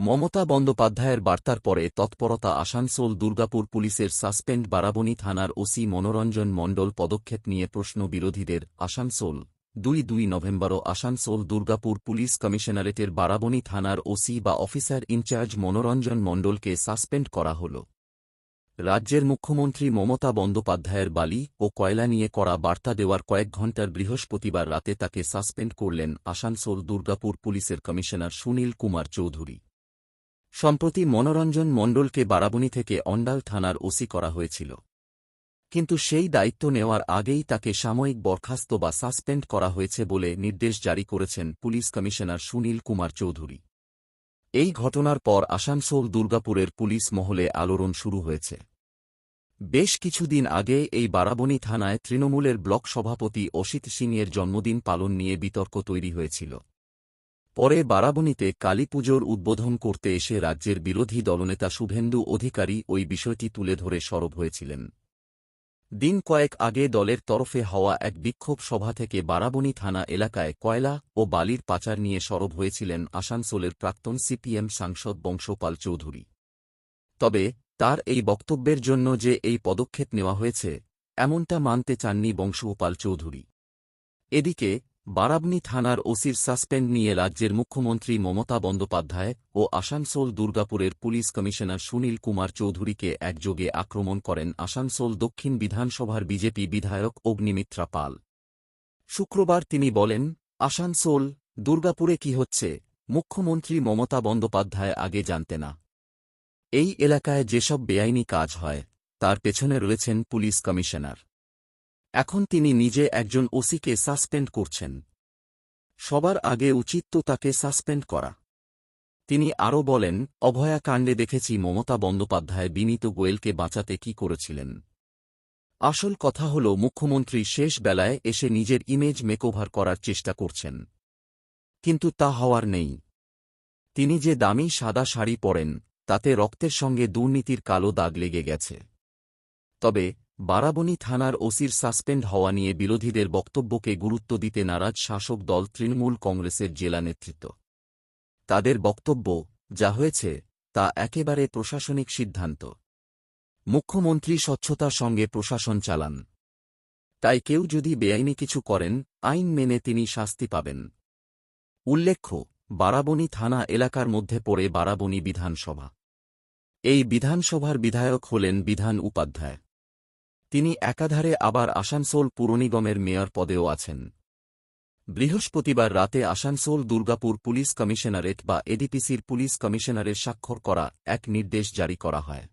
মমতা বন্দ্যোপাধ্যায়ের বার্তার পরে তৎপরতা আসানসোল দুর্গাপুর পুলিশের সাসপেন্ড বারাবণী থানার ওসি মনোরঞ্জন মণ্ডল পদক্ষেপ নিয়ে প্রশ্ন বিরোধীদের আসানসোল। দুই দুই নভেম্বরও আসানসোল দুর্গাপুর পুলিশ কমিশনারেটের বারাবণী থানার ওসি বা অফিসার ইনচার্জ মনোরঞ্জন মণ্ডলকে সাসপেন্ড করা হল। রাজ্যের মুখ্যমন্ত্রী মমতা বন্দ্যোপাধ্যায়ের বালি ও কয়লা নিয়ে করা বার্তা দেওয়ার কয়েক ঘণ্টার বৃহস্পতিবার রাতে তাকে সাসপেন্ড করলেন আসানসোল দুর্গাপুর পুলিশের কমিশনার সুনীল কুমার চৌধুরী। সম্প্রতি মনোরঞ্জন মণ্ডলকে বারাবণী থেকে অন্ডাল থানার ওসি করা হয়েছিল। কিন্তু সেই দায়িত্ব নেওয়ার আগেই তাকে সাময়িক বরখাস্ত বা সাসপেন্ড করা হয়েছে বলে নির্দেশ জারি করেছেন পুলিশ কমিশনার সুনীল কুমার চৌধুরী। এই ঘটনার পর আসানসোল দুর্গাপুরের পুলিশ মহলে আলোড়ন শুরু হয়েছে। বেশ কিছুদিন আগে এই বারাবণী থানায় তৃণমূলের ব্লক সভাপতি অসিত সিংয়ের জন্মদিন পালন নিয়ে বিতর্ক তৈরি হয়েছিল। পরে বারাবণীতে কালীপুজোর উদ্বোধন করতে এসে রাজ্যের বিরোধী দলনেতা শুভেন্দু অধিকারী ওই বিষয়টি তুলে ধরে সরব হয়েছিলেন। দিন কয়েক আগে দলের তরফে হওয়া এক বিক্ষোভ সভা থেকে বারাবণী থানা এলাকায় কয়লা ও বালির পাচার নিয়ে সরব হয়েছিলেন আসানসোলের প্রাক্তন সিপিএম সাংসদ বংশপাল চৌধুরী। তবে, তার এই বক্তব্যের জন্য যে এই পদক্ষেপ নেওয়া হয়েছে, এমনটা মানতে চাননি বংশগোপাল চৌধুরী। এদিকে বারাবনী থানার ওসির সাসপেন্ড নিয়ে রাজ্যের মুখ্যমন্ত্রী মমতা বন্দ্যোপাধ্যায় ও আসানসোল দুর্গাপুরের পুলিশ কমিশনার সুনীল কুমার চৌধুরীকে একযোগে আক্রমণ করেন আসানসোল দক্ষিণ বিধানসভার বিজেপি বিধায়ক অগ্নিমিত্রা পাল। শুক্রবার তিনি বলেন, আসানসোল, দুর্গাপুরে কি হচ্ছে? মুখ্যমন্ত্রী মমতা বন্দ্যোপাধ্যায় আগে জানতে না। এই এলাকায় যেসব বেআইনি কাজ হয়, তার পেছনে রয়েছেন পুলিশ কমিশনার। এখন তিনি নিজে একজন ওসিকে সাসপেন্ড করছেন। সবার আগে উচিত তো তাকে সাসপেন্ড করা। তিনি আরও বলেন অভয়াকাণ্ডে দেখেছি মমতা বন্দ্যোপাধ্যায় বিনীত গোয়েলকে বাঁচাতে কি করেছিলেন। আসল কথা হল, মুখ্যমন্ত্রী শেষ বেলায় এসে নিজের ইমেজ মেকওভার করার চেষ্টা করছেন। কিন্তু তা হওয়ার নেই। তিনি যে দামি সাদা শাড়ি পরেন, তাতে রক্তের সঙ্গে দুর্নীতির কালো দাগ লেগে গেছে। তবে বারাবণী থানার ওসির সাসপেন্ড হওয়া নিয়ে বিরোধীদের বক্তব্যকে গুরুত্ব দিতে নারাজ শাসক দল তৃণমূল কংগ্রেসের জেলা নেতৃত্ব। তাদের বক্তব্য, যা হয়েছে, তা একেবারে প্রশাসনিক সিদ্ধান্ত। মুখ্যমন্ত্রী স্বচ্ছতার সঙ্গে প্রশাসন চালান। তাই কেউ যদি বেআইনি কিছু করেন, আইন মেনে তিনি শাস্তি পাবেন। উল্লেখ্য, বারাবণী থানা এলাকার মধ্যে পড়ে বারাবণী বিধানসভা। এই বিধানসভার বিধায়ক হলেন বিধান উপাধ্যায়। তিনি একাধারে আবার আসানসোল পুরনিগমের মেয়র পদেও আছেন। বৃহস্পতিবার রাতে আসানসোল দুর্গাপুর পুলিশ কমিশনারেট বা এডিপিসির পুলিশ কমিশনারের স্বাক্ষর করা এক নির্দেশ জারি করা হয়।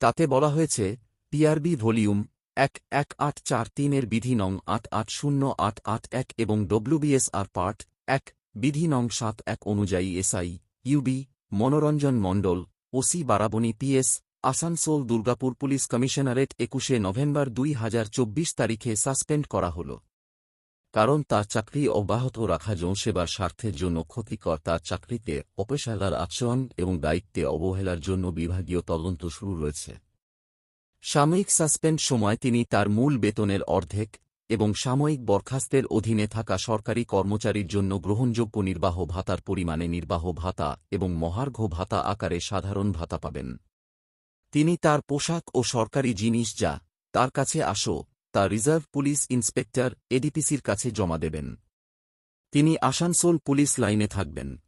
তাতে বলা হয়েছে, পিআরবি ভলিউম এক এক আট চার তিনের বিধি নং আট আট শূন্য আট আট এক এবং ডব্লিউবিএসআর পার্ট এক বিধি নং সাত এক অনুযায়ী SI UB Manoranjan Mondal OC Barabani PS Asansol Durgapur police commissionerate একুশে নভেম্বর দুই হাজার চব্বিশ তারিখে সাসপেন্ড করা হল। কারণ তার চাকরি অব্যাহত রাখা জনসেবার স্বার্থের জন্য ক্ষতিকর, তার চাকরিতে অপেশাদার আচরণ এবং দায়িত্বে অবহেলার জন্য বিভাগীয় তদন্ত শুরু রয়েছে। সাময়িক সাসপেন্ড সময় তিনি তার মূল বেতনের অর্ধেক এবং সাময়িক বরখাস্তের অধীনে থাকা সরকারি কর্মচারীর জন্য গ্রহণযোগ্য নির্বাহ ভাতার পরিমাণে নির্বাহ ভাতা এবং মহার্ঘ ভাতা আকারে সাধারণ ভাতা পাবেন। তিনি তার পোশাক ও সরকারি জিনিস যা তার কাছে আসো, তা রিজার্ভ পুলিশ ইন্সপেক্টর এডিপিসির কাছে জমা দেবেন। তিনি আসানসোল পুলিশ লাইনে থাকবেন।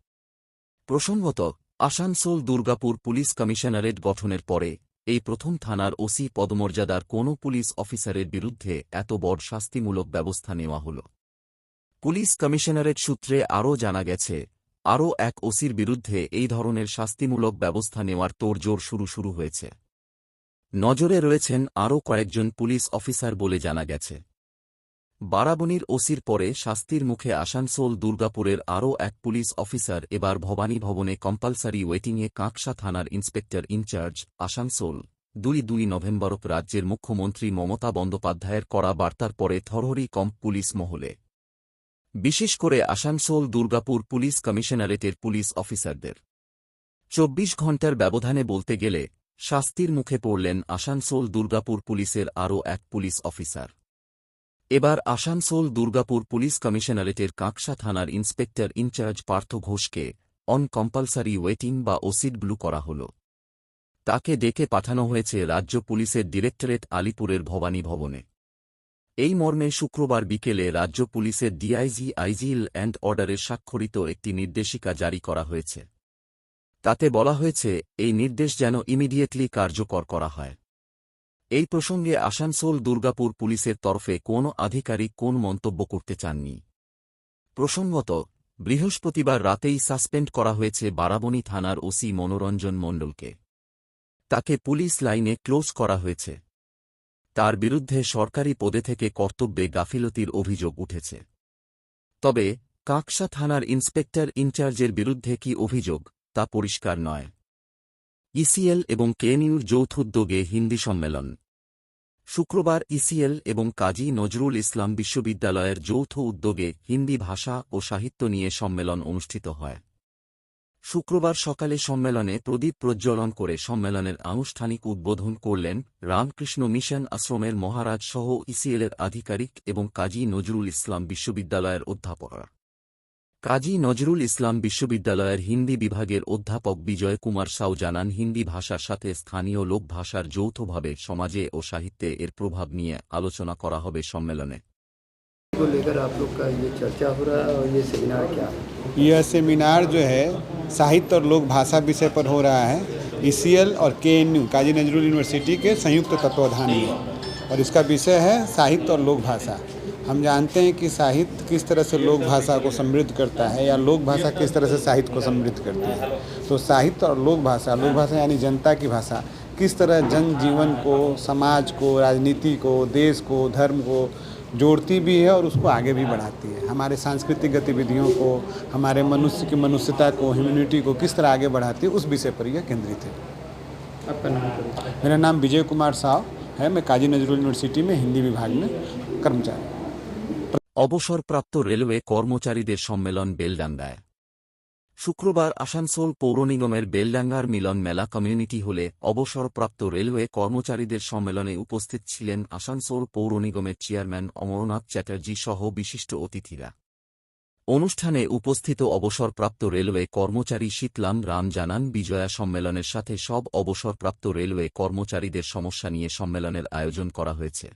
প্রসঙ্গত, আসানসোল দুর্গাপুর পুলিশ কমিশনারেট গঠনের পরে এই প্রথম থানার ওসি পদমর্যাদার কোনো পুলিশ অফিসারের বিরুদ্ধে এত বড় শাস্তিমূলক ব্যবস্থা নেওয়া হল। পুলিশ কমিশনারেট সূত্রে আরও জানা গেছে আরও এক ওসির বিরুদ্ধে এই ধরনের শাস্তিমূলক ব্যবস্থা নেওয়ার তোড়জোড় শুরু শুরু হয়েছে। নজরে রয়েছেন আরও কয়েকজন পুলিশ অফিসার বলে জানা গেছে। বারাবণীর ওসির পরে শাস্তির মুখে আসানসোল, দুর্গাপুরের আরও এক পুলিশ অফিসার এবার ভবানী ভবনে কম্পালসারি ওয়েটিংয়ে কাঁকসা থানার ইন্সপেক্টর ইনচার্জ, আসানসোল। দুই দুই নভেম্বর রাজ্যের মুখ্যমন্ত্রী মমতা বন্দ্যোপাধ্যায়ের করা বার্তার পরে থরহরি কম্প পুলিশ মহলে। বিশেষ করে আসানসোল, দুর্গাপুর পুলিশ কমিশনারেটের পুলিশ অফিসারদের। চব্বিশ ঘণ্টার ব্যবধানে বলতে গেলে, শাস্তির মুখে পড়লেন আসানসোল, দুর্গাপুর পুলিশের আরও এক পুলিশ অফিসার। এবার আসানসোল, দুর্গাপুর পুলিশ কমিশনারেটের কাঁকসা থানার ইন্সপেক্টর ইনচার্জ পার্থ ঘোষকে অন কম্পালসারি ওয়েটিং বা ওসিড ব্লু করা হল। তাকে ডেকে পাঠানো হয়েছে রাজ্য পুলিশের ডিরেক্টরেট আলিপুরের ভবানী ভবনে। এই মর্মে শুক্রবার বিকেলে রাজ্য পুলিশের ডিআইজি আইজিল অ্যান্ড অর্ডারের স্বাক্ষরিত একটি নির্দেশিকা জারি করা হয়েছে। তাতে বলা হয়েছে, এই নির্দেশ যেন ইমিডিয়েটলি কার্যকর করা হয়। এই প্রসঙ্গে আসানসোল দুর্গাপুর পুলিশের তরফে কোন আধিকারিক কোন মন্তব্য করতে চাননি। প্রসঙ্গত, বৃহস্পতিবার রাতেই সাসপেন্ড করা হয়েছে বারাবণী থানার ওসি মনোরঞ্জন মণ্ডলকে। তাকে পুলিশ লাইনে ক্লোজ করা হয়েছে। তার বিরুদ্ধে সরকারি পদে থেকে কর্তব্যে গাফিলতির অভিযোগ উঠেছে। তবে, কাকসা থানার ইন্সপেক্টর ইনচার্জের বিরুদ্ধে কি অভিযোগ, তা পরিষ্কার নয়। ইসিএল এবং কেএনইউর যৌথ উদ্যোগে হিন্দি সম্মেলন। শুক্রবার ইসিএল এবং কাজী নজরুল ইসলাম বিশ্ববিদ্যালয়ের যৌথ উদ্যোগে হিন্দি ভাষা ও সাহিত্য নিয়ে সম্মেলন অনুষ্ঠিত হয়। শুক্রবার সকালে সম্মেলনে প্রদীপ প্রজ্বলন করে সম্মেলনের আনুষ্ঠানিক উদ্বোধন করলেন রামকৃষ্ণ মিশন আশ্রমের মহারাজ সহ ইসিএলের আধিকারিক এবং কাজী নজরুল ইসলাম বিশ্ববিদ্যালয়ের অধ্যাপকরা কাজী নজরুল ইসলাম বিশ্ববিদ্যালয়ের হিন্দি বিভাগের অধ্যাপক বিজয় কুমার সাউ জানান হিন্দি ভাষার সাথে স্থানীয় লোকভাষার যৌথভাবে সমাজে ও সাহিত্যে এর প্রভাব নিয়ে আলোচনা করা হবে সম্মেলনে को लेकर आप लोग का ये चर्चा हो रहा है और ये सेमिनार क्या है यह सेमिनार जो है साहित्य और लोक भाषा विषय पर हो रहा है। ई और K N U Kazi Nazrul university के संयुक्त तत्वाधान में। और इसका विषय है साहित्य और लोक भाषा। हम जानते हैं कि साहित्य किस तरह से लोक भाषा को समृद्ध करता है या लोक भाषा किस तरह से साहित्य को समृद्ध करती है। तो साहित्य और लोक भाषा लोक भाषा यानी जनता की भाषा, किस तरह जन जीवन को, समाज को, राजनीति को, देश को, धर्म को जोड़ती भी है और उसको आगे भी बढ़ाती है हमारे सांस्कृतिक गतिविधियों को हमारे मनुष्य की मनुष्यता को ह्यूमनिटी को किस तरह आगे बढ़ाती है उस विषय पर यह केंद्रित है आपका नाम करें मेरा नाम विजय कुमार साव है मैं काजी नजरुल यूनिवर्सिटी में हिंदी विभाग में कर्मचारी हूँ। অবসরপ্রাপ্ত রেলওয়ে কর্মচারীদের সম্মেলন বেলডাঙ্গায় শুক্রবার আসানসোল পৌর নিগমের বেলডাঙ্গার মিলন মেলা কমিউনিটি হলে অবসরপ্রাপ্ত রেলওয়ে কর্মচারীদের সম্মেলনে উপস্থিত ছিলেন আসানসোল পৌর নিগমের চেয়ারম্যান অমরনাথ চ্যাটার্জি সহ বিশিষ্ট অতিথিরা। অনুষ্ঠানে উপস্থিত অবসরপ্রাপ্ত রেলওয়ে কর্মচারী শীতলাম রাম জানান, বিজয়া সম্মেলনের সাথে সব অবসরপ্রাপ্ত রেলওয়ে কর্মচারীদের সমস্যা নিয়ে সম্মেলনের আয়োজন করা হয়েছে।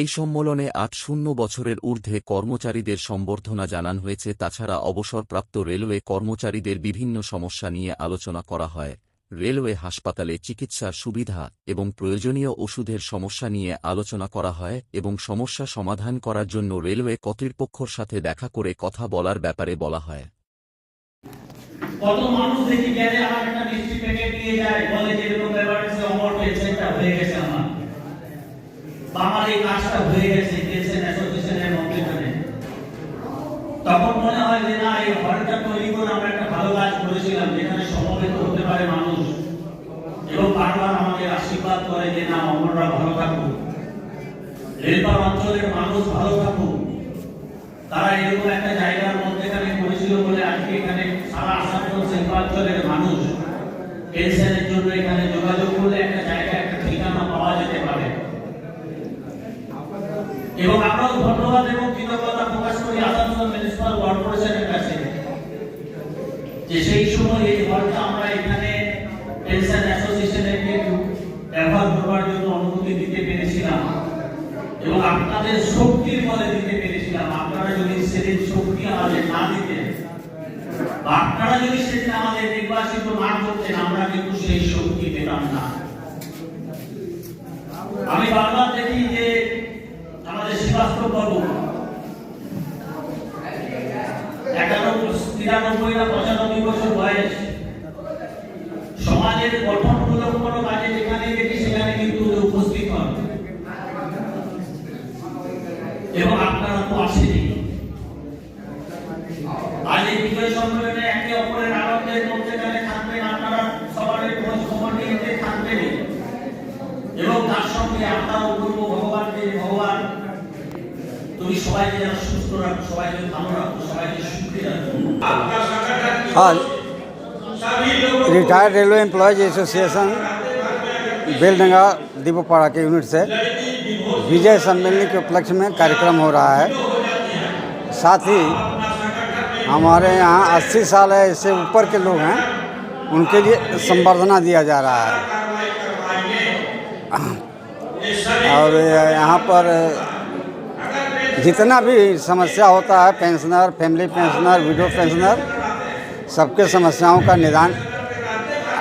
এই সম্মেলনে আট শূন্য বছরের ঊর্ধ্বে কর্মচারীদের সম্বর্ধনা জানান হয়েছে। তাছাড়া অবসরপ্রাপ্ত রেলওয়ে কর্মচারীদের বিভিন্ন সমস্যা নিয়ে আলোচনা করা হয়। রেলওয়ে হাসপাতালে চিকিৎসার সুবিধা এবং প্রয়োজনীয় ওষুধের সমস্যা নিয়ে আলোচনা করা হয় এবং সমস্যা সমাধান করার জন্য রেলওয়ে কর্তৃপক্ষর সাথে দেখা করে কথা বলার ব্যাপারে বলা হয়। কত মানুষ দেখি গেলে আমার একটা মিষ্টি প্যাকেট নিয়ে যায়, বলে যে এরকম ব্যাপার অমর পেনশনটা হয়ে গেছে আমার এই কাজটা হয়ে গেছে পেনশন অ্যাসোসিয়েশনের মধ্যে তখন মনে হয় যে, না, এই হলটা তৈরি করে আমরা একটা ভালো কাজ করেছিলাম, যেখানে সমবেত হতে পারে মানুষ। এবং বারবার আমাদের আশীর্বাদ করে যে, না, অমররা ভালো থাকুক। রেলপার অঞ্চলের মানুষ ভালো থাকুক। তারা এরকম একটা জায়গার মধ্যেখানে করেছিল বলে আজকে এখানে সারা আসানসোল শিল্পাঞ্চলের মানুষ পেনশনের জন্য এখানে যোগাযোগ করলে একটা জায়গা একটা ঠিকানা পাওয়া যেতে পারে। এবং আমরাও ধন্যবাদ এবং কৃতজ্ঞতা প্রকাশ করি আসানসোল মিউনিসিপাল কর্পোরেশনের কাছে যে সেই সময় এই হলটা আমরা এখানে পেনশন অ্যাসোসিয়েশনকে ব্যবহার করবার জন্য অনুমতি দিতে পেরেছিলাম এবং আপনাদের শক্তির বলে দিতে পেরেছিলাম। আপনারা যদি সেদিন শক্তি আমাদের না দিতেন আপনারা যদি সেদিন আমাদের নির্বাচিত না করতেন, আমরা কিন্তু সেই শক্তি পেতাম না। আমি বারবার দেখি যে আমাদের পর্ব বাবু একানব্বই তিরানব্বই না পঁচানব্বই বছর বয়স। যেন সুস্থ রাখো সবাইকে ভালো রাখো সবাইকে সুখী রাখো आज retired railway employees association Beldanga Dipopara के यूनिट से विजय सम्मेलन के उपलक्ष्य में कार्यक्रम हो रहा है साथ ही हमारे यहाँ अस्सी साल है इससे ऊपर के लोग हैं उनके लिए संवर्धना दिया जा रहा है और यहाँ पर जितना भी समस्या होता है pensioner family pensioner widow pensioner सबके समस्याओं का निदान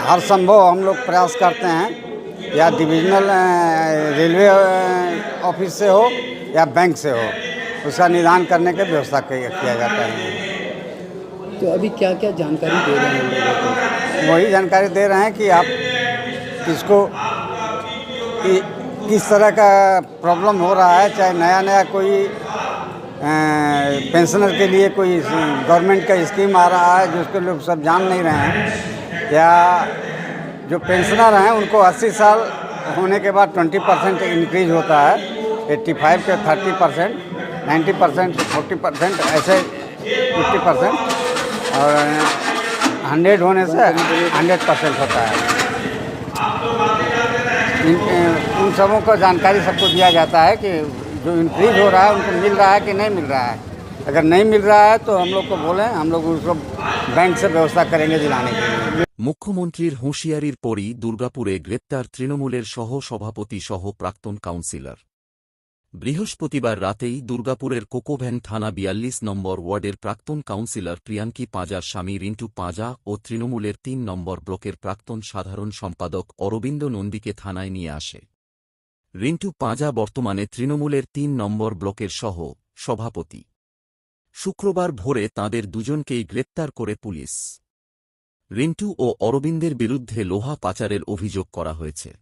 हर संभव हम लोग प्रयास करते हैं या डिविजनल रेलवे ऑफ़िस से हो या बैंक से हो उसका निदान करने की व्यवस्था किया जाता है। तो अभी क्या क्या जानकारी दे रहे हैं लोगों को? वही जानकारी दे रहे हैं कि आप किसको कि, किस तरह का प्रॉब्लम हो रहा है चाहे नया नया कोई पेंशनर के लिए कोई गवर्नमेंट का स्कीम आ रहा है, जिसको लोग सब जान नहीं रहे हैं। या जो पेंशनर हैं, उनको 80 साल होने के बाद 20 परसेंट इनक्रीज होता है 85 के 30 percent ninety percent forty percent ऐसे फिफ्टी परसेंट और हंड्रेड होने से हंड्रेड परसेंट होता है। इन, उन सबों को जानकारी सबको दिया जाता है कि जो इंक्रीज हो रहा है उनको मिल रहा है कि नहीं मिल रहा है अगर नहीं मिल रहा है तो हम लोग को बोलें हम लोग उसको बैंक से व्यवस्था करेंगे दिलाने के लिए মুখ্যমন্ত্রীর হুঁশিয়ারির পরই দুর্গাপুরে গ্রেপ্তার তৃণমূলের সহ সভাপতি সহ প্রাক্তন কাউন্সিলর বৃহস্পতিবার রাতেই দুর্গাপুরের কোকোভ্যান থানা বিয়াল্লিশ নম্বর ওয়ার্ডের প্রাক্তন কাউন্সিলর প্রিয়াঙ্কি পাঁজার স্বামী রিন্টু পাঁজা ও তৃণমূলের তিন নম্বর ব্লকের প্রাক্তন সাধারণ সম্পাদক অরবিন্দ নন্দীকে থানায় নিয়ে আসে রিন্টু পাঁজা বর্তমানে তৃণমূলের তিন নম্বর ব্লকের সহ সভাপতি। শুক্রবার ভোরে তাঁদের দুজনকেই গ্রেপ্তার করে পুলিশ। রিন্টু ও অরবিন্দের বিরুদ্ধে লোহা পাচারের অভিযোগ করা হয়েছে।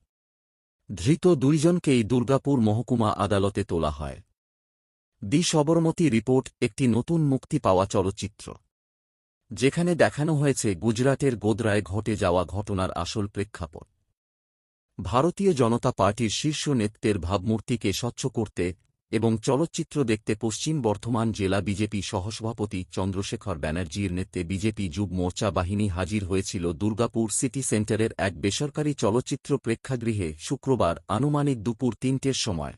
ধৃত দুইজনকেই দুর্গাপুর মহকুমা আদালতে তোলা হয়। দি সবরমতী রিপোর্ট, একটি নতুন মুক্তি পাওয়া চলচ্চিত্র। যেখানে দেখানো হয়েছে গুজরাটের গোদরায় ঘটে যাওয়া ঘটনার আসল প্রেক্ষাপট। ভারতীয় জনতা পার্টির শীর্ষ নেতৃত্বের ভাবমূর্তিকে স্বচ্ছ করতে এবং চলচ্চিত্র দেখতে পশ্চিম বর্ধমান জেলা বিজেপি সহসভাপতি চন্দ্রশেখর ব্যানার্জির নেতৃত্বে বিজেপি যুব মোর্চা বাহিনী হাজির হয়েছিল দুর্গাপুর সিটি সেন্টারের এক বেসরকারি চলচ্চিত্র প্রেক্ষাগৃহে শুক্রবার আনুমানিক দুপুর তিনটের সময়।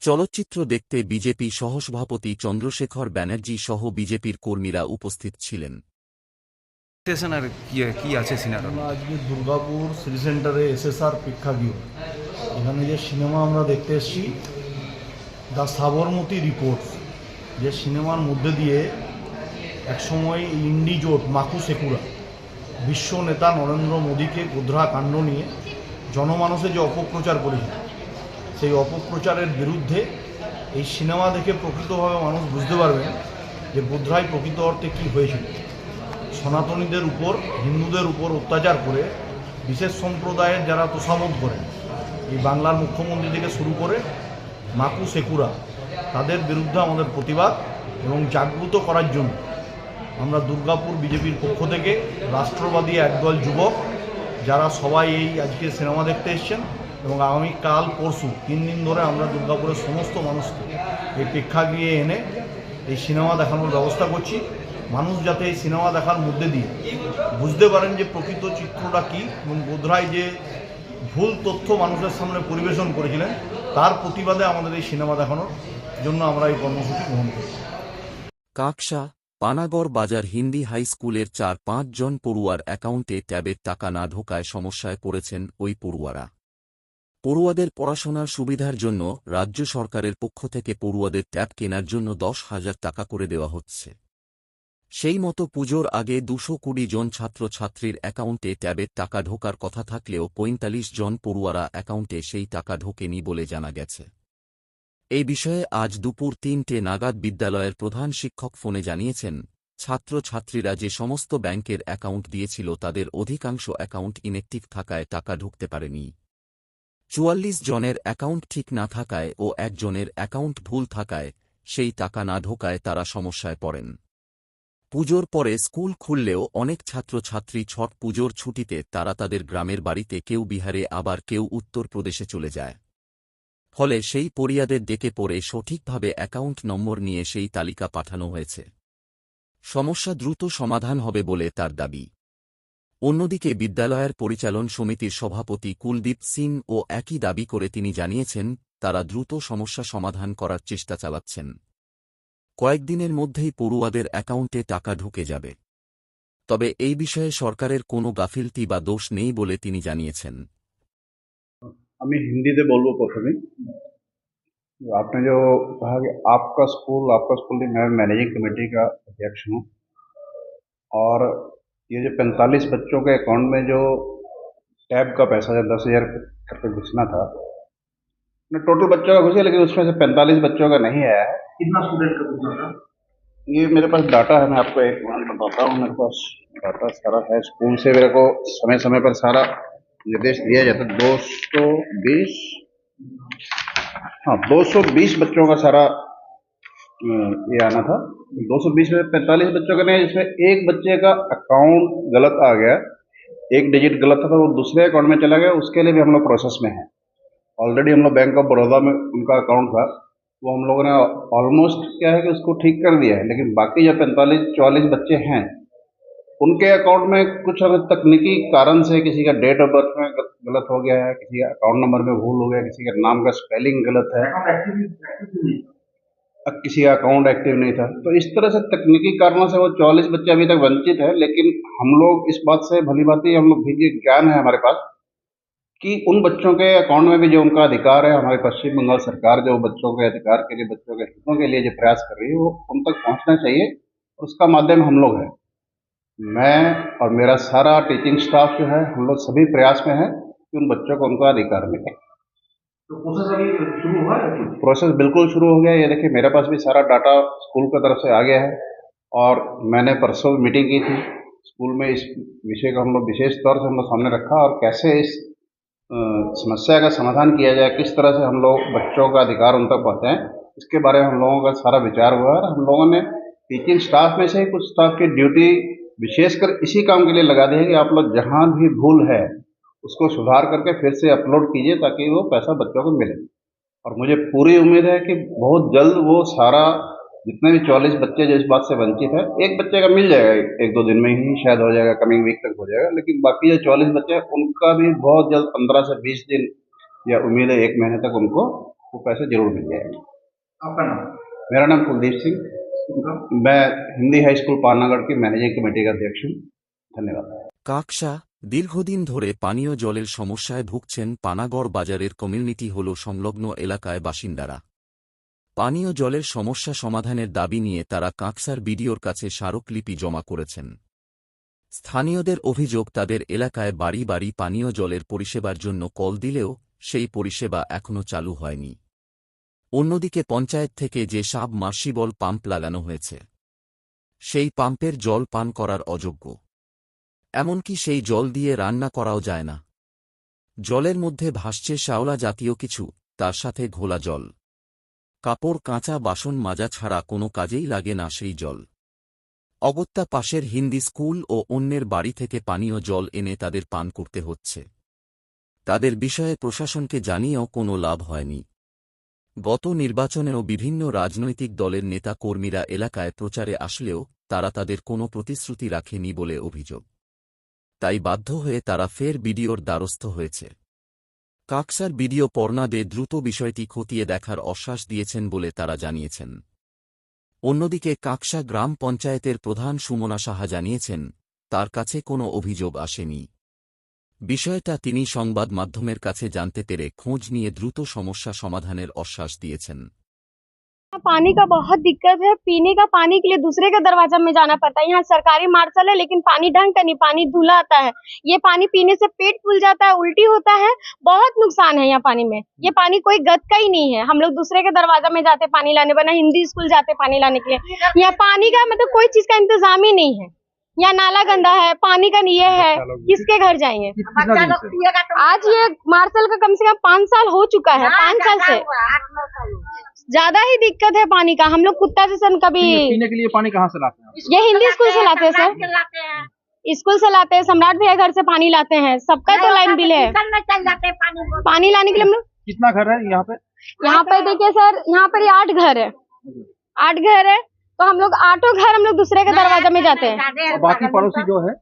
চলচ্চিত্র দেখতে বিজেপি সহসভাপতি চন্দ্রশেখর ব্যানার্জি সহ বিজেপির কর্মীরা উপস্থিত ছিলেন। স্টেশন আর কি আছে সিনেমা আজকে দুর্গাপুর সিটি সেন্টারে এসএসআর প্রেক্ষাগৃহ এখানে যে সিনেমা আমরা দেখতে এসেছি দ্য সাবরমতী রিপোর্টস যে সিনেমার মধ্যে দিয়ে একসময় ইন্ডি জোট মাকু সেকুরা, বিশ্ব নেতা নরেন্দ্র মোদীকে গোধরা কাণ্ড নিয়ে জনমানসে যে অপপ্রচার করেছিল সেই অপপ্রচারের বিরুদ্ধে এই সিনেমা দেখে প্রকৃতভাবে মানুষ বুঝতে পারবেন যে গোধরায় প্রকৃত অর্থে কী হয়েছিল। সনাতনীদের উপর, হিন্দুদের উপর অত্যাচার করে বিশেষ সম্প্রদায়ের যারা তোষামত করেন এই বাংলার মুখ্যমন্ত্রী থেকে শুরু করে মাকু সেকুরা, তাদের বিরুদ্ধে আমাদের প্রতিবাদ এবং জাগ্রত করার জন্য আমরা দুর্গাপুর বিজেপির পক্ষ থেকে রাষ্ট্রবাদী একদল যুবক যারা সবাই এই আজকে সিনেমা দেখতে এসছেন এবং আগামী কাল পরশু তিন দিন ধরে আমরা দুর্গাপুরের সমস্ত মানুষকে এই প্রেক্ষাগৃহে এনে এই সিনেমা দেখানোর ব্যবস্থা করছি। মানুষ যাতে এই সিনেমা দেখার মধ্যে দিয়ে বুঝতে পারেন যে প্রকৃত চিত্রটা কী এবং বোধহয় যে ভুল তথ্য মানুষের সামনে পরিবেশন করেছিলেন, তার প্রতিবাদে আমাদের এই সিনেমা দেখানোর জন্য আমরা এই কর্মসূচি গ্রহণ করি। কাকসা, পানাগড় বাজার হিন্দি হাই স্কুলের চার পাঁচ জন পড়ুয়ার অ্যাকাউন্টে ট্যাবের টাকা না ঢোকায় সমস্যায় পড়েছেন ওই পড়ুয়ারা। পড়ুয়াদের পড়াশোনার সুবিধার জন্য রাজ্য সরকারের পক্ষ থেকে পড়ুয়াদের ট্যাব কেনার জন্য দশ হাজার টাকা করে দেওয়া হচ্ছে। সেই মতো পুজোর আগে দুশো কুড়ি জন ছাত্রছাত্রীর অ্যাকাউন্টে ট্যাবের টাকা ঢোকার কথা থাকলেও পঁয়তাল্লিশ জন পড়ুয়ারা অ্যাকাউন্টে সেই টাকা ঢোকেনি বলে জানা গেছে। এই বিষয়ে আজ দুপুর তিনটে নাগাদ বিদ্যালয়ের প্রধান শিক্ষক ফোনে জানিয়েছেন, ছাত্রছাত্রীরা যে সমস্ত ব্যাংকের অ্যাকাউন্ট দিয়েছিল তাদের অধিকাংশ অ্যাকাউন্ট ইনেকটিভ থাকায় টাকা ঢুকতে পারেনি। চুয়াল্লিশ জনের অ্যাকাউন্ট ঠিক না থাকায় ও একজনের অ্যাকাউন্ট ভুল থাকায় সেই টাকা না ঢোকায় তারা সমস্যায় পড়েন। পুজোর পরে স্কুল খুললেও অনেক ছাত্রছাত্রী ছট পুজোর ছুটিতে তারা তাদের গ্রামের বাড়িতে কেউ বিহারে, আবার কেউ উত্তরপ্রদেশে চলে যায়। ফলে সেই পরিয়াদের ডেকে পড়ে সঠিকভাবে অ্যাকাউন্ট নম্বর নিয়ে সেই তালিকা পাঠানো হয়েছে। সমস্যা দ্রুত সমাধান হবে বলে তার দাবি। অন্যদিকে বিদ্যালয়ের পরিচালন সমিতির সভাপতি কুলদীপ সিং ও একই দাবি করে তিনি জানিয়েছেন, তারা দ্রুত সমস্যা সমাধান করার চেষ্টা চালাচ্ছেন। কয়েকদিনের মধ্যেই পড়ুয়াদের অ্যাকাউন্টে টাকা ঢুকে যাবে। তবে এই বিষয়ে সরকারের কোনো গাফিলতি বা দোষ নেই বলে তিনি জানিয়েছেন। আমি হিন্দিতে বলবো প্রথমে। आपने जो कहा कि आपका स्कूल आपका स्कूल मैं मैनेजिंग कमेटी का अध्यक्ष हूँ और ये जो 45 बच्चों के अकाउंट में जो टैब का पैसा जो दस हज़ार करके घुसना था टोटल बच्चों का घुसा, लेकिन उसमें से 45 बच्चों का नहीं आया है। कितना स्टूडेंट का पूछना था? ये मेरे पास डाटा है, मैं आपको एक मिनट बताता हूँ। मेरे पास डाटा सारा है स्कूल से, मेरे को समय समय पर सारा निर्देश दिया जाता है। दो सौ बीस हाँ दो सौ बीस बच्चों का सारा ये आना था। दो सौ बीस में पैंतालीस बच्चों का नहीं जिसमें एक बच्चे का अकाउंट गलत आ गया। एक डिजिट गलत था तो वो दूसरे अकाउंट में चला गया। उसके लिए भी हम लोग प्रोसेस में हैं। ऑलरेडी हम लोग बैंक ऑफ़ बड़ौदा में उनका अकाउंट था। वो हम लोगों ने ऑलमोस्ट क्या है कि उसको ठीक कर दिया है लेकिन बाकी जो पैंतालीस चौवालीस बच्चे हैं उनके अकाउंट में कुछ अगर तकनीकी कारण से किसी का डेट ऑफ़ बर्थ में गलत हो गया है किसी का अकाउंट नंबर में भूल हो गया किसी का नाम का स्पेलिंग गलत है। किसी का अकाउंट एक्टिव नहीं था। तो इस तरह से तकनीकी कारणों से वो चौवालीस बच्चे अभी तक वंचित है लेकिन हम लोग इस बात से भली भांति हम लोग भी ज्ञान है हमारे पास। कि उन बच्चों के अकाउंट में भी जो उनका अधिकार है हमारी पश्चिम बंगाल सरकार जो बच्चों के अधिकार के लिए बच्चों के हितों के लिए जो प्रयास कर रही है वो उन तक पहुँचना चाहिए। उसका माध्यम हम लोग हैं। मैं और मेरा सारा टीचिंग स्टाफ जो है हम लोग सभी प्रयास में है कि उन बच्चों को उनका अधिकार मिले। तो प्रोसेस अभी शुरू हुआ है? प्रोसेस बिल्कुल शुरू हो गया ये देखिए मेरे पास भी सारा डाटा स्कूल की तरफ़ से आ गया है और मैंने परसों मीटिंग की थी। स्कूल में इस विषय को हम लोग विशेष तौर से हम लोग सामने रखा और कैसे इस समस्या का समाधान किया जाए, किस तरह से हम लोग बच्चों का अधिकार उन तक पहुँचाएँ, इसके बारे में हम लोगों का सारा विचार हुआ और हम लोगों ने टीचिंग स्टाफ में से ही कुछ स्टाफ की ड्यूटी विशेषकर इसी काम के लिए लगा दी है कि आप लोग जहाँ भी भूल है, उसको सुधार करके फिर से अपलोड कीजिए ताकि वो पैसा बच्चों को मिले। और मुझे पूरी उम्मीद है कि बहुत जल्द वो सारा जितने भी चौलीस बच्चे जो इस बात से वंचित है एक बच्चे का मिल जाएगा एक, एक दो दिन में ही शायद हो जाएगा कमिंग वीक तक हो जाएगा लेकिन बाकी जो चौलीस बच्चे हैं उनका भी बहुत जल्द पंद्रह से बीस दिन या उम्मीद है एक महीने तक उनको वो पैसे जरूर मिल जाएंगे आपका नाम मेरा नाम कुलदीप सिंह मैं हिंदी हाई स्कूल पानागढ़ की मैनेजिंग कमेटी का अध्यक्ष हूँ धन्यवाद কাকসা দীর্ঘদিন ধরে পানীয় জলের সমস্যায় ভুগছেন পানাগড় বাজারের কমিউনিটি হল সংলগ্ন এলাকায় বাসিন্দারা পানীয় জলের সমস্যা সমাধানের দাবি নিয়ে তারা কাঁকসার বিডিওর কাছে স্মারকলিপি জমা করেছেন। স্থানীয়দের অভিযোগ, তাদের এলাকায় বাড়ি বাড়ি পানীয় জলের পরিষেবার জন্য কল দিলেও সেই পরিষেবা এখনও চালু হয়নি। অন্যদিকে পঞ্চায়েত থেকে যে সাব মার্সিবল পাম্প লাগানো হয়েছে, সেই পাম্পের জল পান করার অযোগ্য। এমনকি সেই জল দিয়ে রান্না করাও যায় না। জলের মধ্যে ভাসছে শ্যাওলা জাতীয় কিছু, তার সাথে ঘোলা জল। কাপড় কাঁচা বাসন মাজা ছাড়া কোনো কাজেই লাগে না সেই জল। অগত্যা পাশের হিন্দি স্কুল ও অন্যের বাড়ি থেকে পানীয় জল এনে তাদের পান করতে হচ্ছে। তাদের বিষয়ে প্রশাসনকে জানিয়েও কোনো লাভ হয়নি। গত নির্বাচনেও বিভিন্ন রাজনৈতিক দলের নেতা কর্মীরা এলাকায় প্রচারে আসলেও তারা তাদের কোনো প্রতিশ্রুতি রাখেনি বলে অভিযোগ। তাই বাধ্য হয়ে তারা ফের বিডিওর দ্বারস্থ হয়েছে। কাকসার বিডিও পর্ণা দে দ্রুত বিষয়টি খতিয়ে দেখার অশ্বাস দিয়েছেন বলে তারা জানিয়েছেন। অন্যদিকে কাকসা গ্রাম পঞ্চায়েতের প্রধান সুমনা সাহা জানিয়েছেন, তার কাছে কোনো অভিযোগ আসেনি। বিষয়টা তিনি সংবাদ মাধ্যমের কাছে জানতে পেরে খোঁজ নিয়ে দ্রুত সমস্যা সমাধানের অশ্বাস দিয়েছেন। पानी का बहुत दिक्कत है। पीने का पानी के लिए दूसरे के दरवाज़ा में जाना पड़ता है। यहाँ सरकारी मार्शल है, लेकिन पानी ढंग का नहीं, पानी धुला आता है। ये पानी पीने से पेट फूल जाता है, उल्टी होता है, बहुत नुकसान है यहाँ पानी में। ये पानी कोई गत का ही नहीं है। हम लोग दूसरे के दरवाज़ा में जाते पानी लाने, वरना हिंदी स्कूल जाते पानी लाने के लिए। यहाँ पानी का मतलब कोई चीज़ का इंतज़ाम ही नहीं है। यहाँ नाला गंदा है पानी का ये है किसके घर जाएँगे? आज ये मार्शल का कम से कम पाँच साल हो चुका है पाँच साल से। ज़्यादा ही दिक्कत है पानी का हम लोग कुत्ता जैसन कभी पीने के लिए पानी कहाँ से लाते हैं ये हिंदी स्कूल से लाते हैं सर। स्कूल से लाते हैं सम्राट भैया घर से पानी लाते हैं सबका तो लाइन बिल है। पानी लाने के लिए हम लोग कितना घर है यहाँ पे? यहाँ पे देखिए सर यहाँ पर आठ घर है। आठ घर है। तो हम लोग आठों घर हम लोग दूसरे के दरवाज़ा में जाते हैं। बाकी पड़ोसी जो है?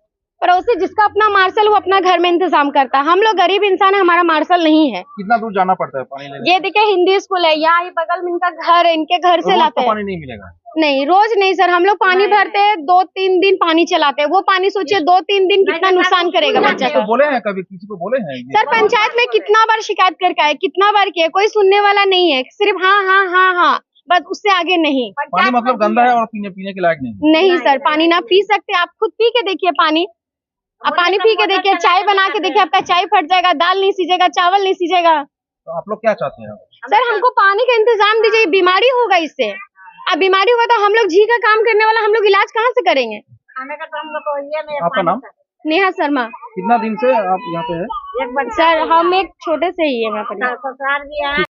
पड़ोसी जिसका अपना मार्शल वो अपना घर में इंतज़ाम करता है। हम लोग गरीब इंसान है हमारा मार्शल नहीं है। कितना दूर जाना पड़ता है पानी लेने? ये देखिए हिंदी स्कूल है यहाँ ये बगल में इनका घर है इनके घर से लाते तो हैं। पानी नहीं मिलेगा। नहीं रोज नहीं सर। हम लोग पानी भरते हैं दो तीन दिन पानी चलाते हैं। वो पानी सोचिए दो तीन दिन कितना नुकसान करेगा बच्चा को बोले हैं कभी किसी को बोले हैं? सर पंचायत में कितना बार शिकायत करके आए कितना बार किया कोई सुनने वाला नहीं है। सिर्फ़ हाँ हाँ हाँ हाँ। बस उससे आगे नहीं। पानी मतलब गंदा है और पीने पीने के लायक नहीं नहीं सर पानी ना पी सकते आप खुद पी के देखिए पानी। आप पानी पी के देखिए चाय बना के देखिए आपका चाय फट जाएगा दाल नहीं सीजेगा चावल नहीं सीजेगा। तो आप लोग क्या चाहते हैं? सर हमको पानी का इंतज़ाम दीजिए बीमारी होगा इससे। अब बीमारी होगा तो हम लोग जी का काम करने वाला हम लोग इलाज कहाँ से करेंगे? आपका नाम? नेहा शर्मा। कितना दिन से आप यहाँ पे है? सर हम एक छोटे से ही है मैं